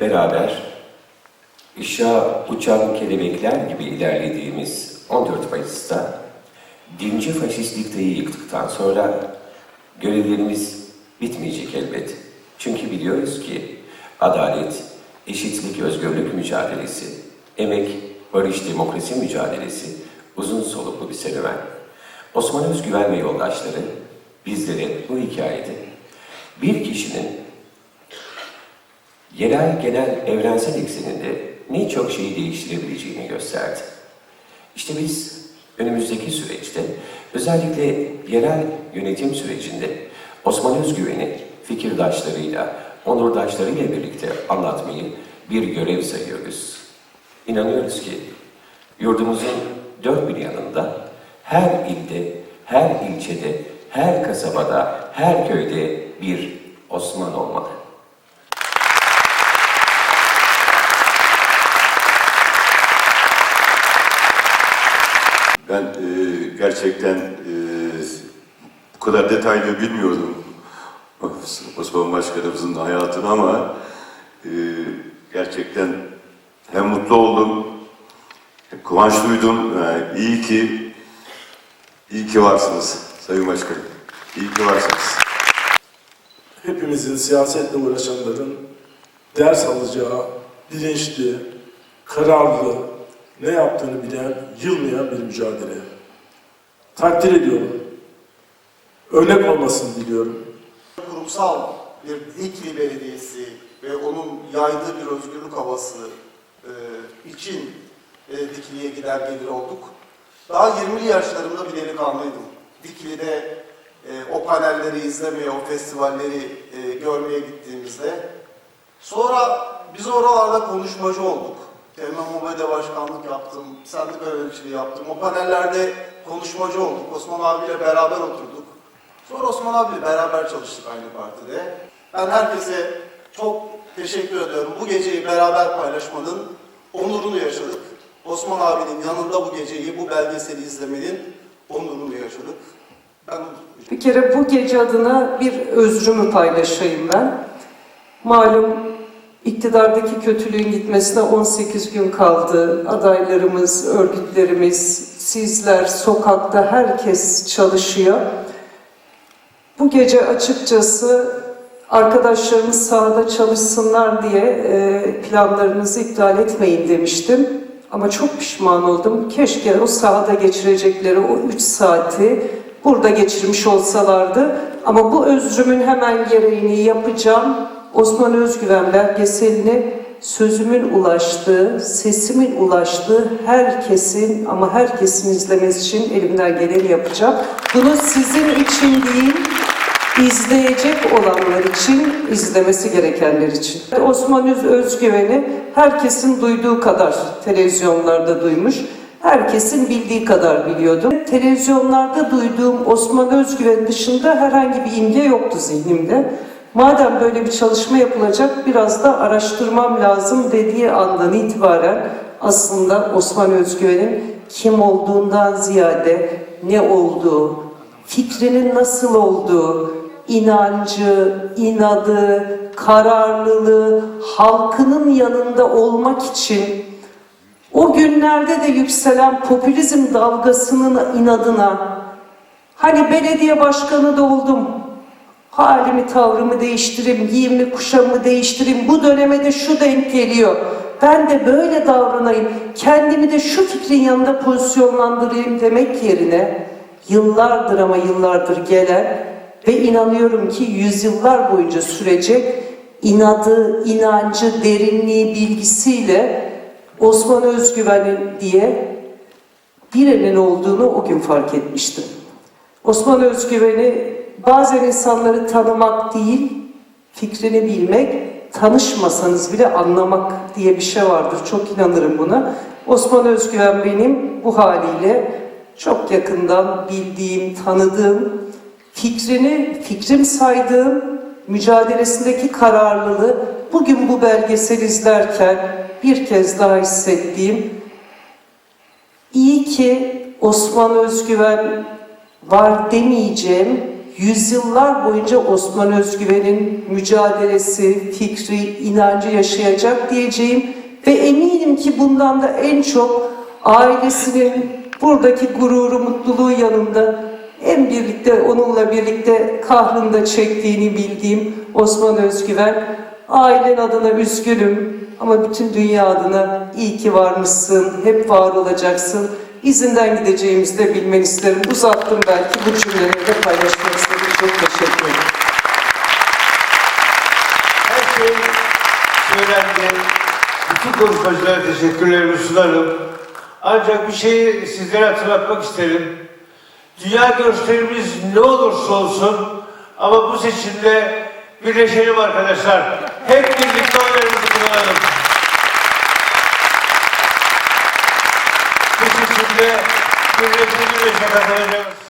beraber ışığa uçan kelebekler gibi ilerlediğimiz 14 Mayıs'ta dinci faşist diktayı yıktıktan sonra görevlerimiz bitmeyecek elbet. Çünkü biliyoruz ki adalet, eşitlik, özgürlük mücadelesi, emek, barış, demokrasi mücadelesi uzun soluklu bir serüven. Osman Özgüven ve yoldaşları bizlere bu hikayede bir kişinin yerel, genel, evrensel ekseninde ne çok şeyi değiştirebileceğini gösterdi. İşte biz önümüzdeki süreçte özellikle yerel yönetim sürecinde Osman Özgüven'i fikirdaşlarıyla, onurdaşlarıyla birlikte anlatmayı bir görev sayıyoruz. İnanıyoruz ki yurdumuzun dört bir yanında her ilde, her ilçede, her kasabada, her köyde bir Osman olmalı. Ben e, gerçekten e, bu kadar detaylı bilmiyordum Osman Başkanımızın hayatını ama e, gerçekten hem mutlu oldum, hem kıvanç duydum. Yani iyi ki, iyi ki varsınız Sayın Başkanım. İyi ki varsınız. hepimizin siyasetle uğraşanların ders alacağı bilinçli, kararlı, ne yaptığını bilen, yılmayan bir mücadele. Takdir ediyorum. Örnek olmasını diliyorum. kurumsal bir Dikili Belediyesi ve onun yaydığı bir özgürlük havası e, için e, Dikili'ye gider gelir olduk. Daha 20'li yaşlarımda bir delikanlıydım. Dikili'de e, o panelleri izlemeye, o festivalleri e, görmeye gittiğimizde. Sonra biz oralarda konuşmacı olduk. TMMOB'de başkanlık yaptım, sendika yöneticiliği yaptım. O panellerde konuşmacı olduk. Osman abiyle beraber oturduk. Sonra Osman abiyle beraber çalıştık aynı partide. Ben herkese çok teşekkür ediyorum. Bu geceyi beraber paylaşmanın onurunu yaşadık. Osman abinin yanında bu geceyi, bu belgeseli izlemenin onurunu yaşadık. Ben Bir kere bu gece adına bir özrümü paylaşayım ben. Malum iktidardaki kötülüğün gitmesine 18 gün kaldı. Adaylarımız, örgütlerimiz, sizler, sokakta herkes çalışıyor. Bu gece açıkçası arkadaşlarımız sahada çalışsınlar diye e, planlarınızı iptal etmeyin demiştim. Ama çok pişman oldum. Keşke o sahada geçirecekleri o 3 saati burada geçirmiş olsalardı. Ama bu özrümün hemen gereğini yapacağım. Osman Özgüven belgeselini sözümün ulaştığı, sesimin ulaştığı herkesin ama herkesin izlemesi için elimden geleni yapacağım. Bunu sizin için değil, izleyecek olanlar için, izlemesi gerekenler için. Osman Öz- Özgüven'i herkesin duyduğu kadar televizyonlarda duymuş, herkesin bildiği kadar biliyordum. Televizyonlarda duyduğum Osman Özgüven dışında herhangi bir imge yoktu zihnimde. Madem böyle bir çalışma yapılacak biraz da araştırmam lazım dediği andan itibaren aslında Osman Özgüven'in kim olduğundan ziyade ne olduğu, fikrinin nasıl olduğu, inancı, inadı, kararlılığı, halkının yanında olmak için o günlerde de yükselen popülizm dalgasının inadına hani belediye başkanı da oldum, halimi tavrımı değiştireyim, giyimimi kuşamımı değiştireyim, bu döneme de şu denk geliyor. Ben de böyle davranayım, kendimi de şu fikrin yanında pozisyonlandırayım demek yerine yıllardır ama yıllardır gelen ve inanıyorum ki yüzyıllar boyunca sürecek inadı, inancı, derinliği, bilgisiyle Osman Özgüven'in diye birinin olduğunu o gün fark etmiştim. Osman Özgüven'i bazen insanları tanımak değil, fikrini bilmek, tanışmasanız bile anlamak diye bir şey vardır. Çok inanırım buna. Osman Özgüven benim bu haliyle çok yakından bildiğim, tanıdığım, fikrini fikrim saydığım, mücadelesindeki kararlılığı bugün bu belgesel izlerken bir kez daha hissettiğim İyi ki Osman Özgüven var demeyeceğim yüzyıllar boyunca Osman Özgüven'in mücadelesi, fikri, inancı yaşayacak diyeceğim ve eminim ki bundan da en çok ailesinin buradaki gururu, mutluluğu yanında en birlikte onunla birlikte kahrında çektiğini bildiğim Osman Özgüven ailen adına üzgünüm ama bütün dünya adına iyi ki varmışsın, hep var olacaksın. İzinden gideceğimizi de bilmeni isterim. Uzattım belki bu cümleleri de paylaşmak. Çok teşekkür ederim. Her şey söylendi. Bütün konuşmacılara teşekkürlerimi sunarım. Ancak bir şeyi sizlere hatırlatmak isterim. Dünya görüşlerimiz ne olursa olsun ama bu seçimde birleşelim arkadaşlar. Hep birlikte oylarımızı kullanalım. Bu seçimde birleşelim ve kazanacağız.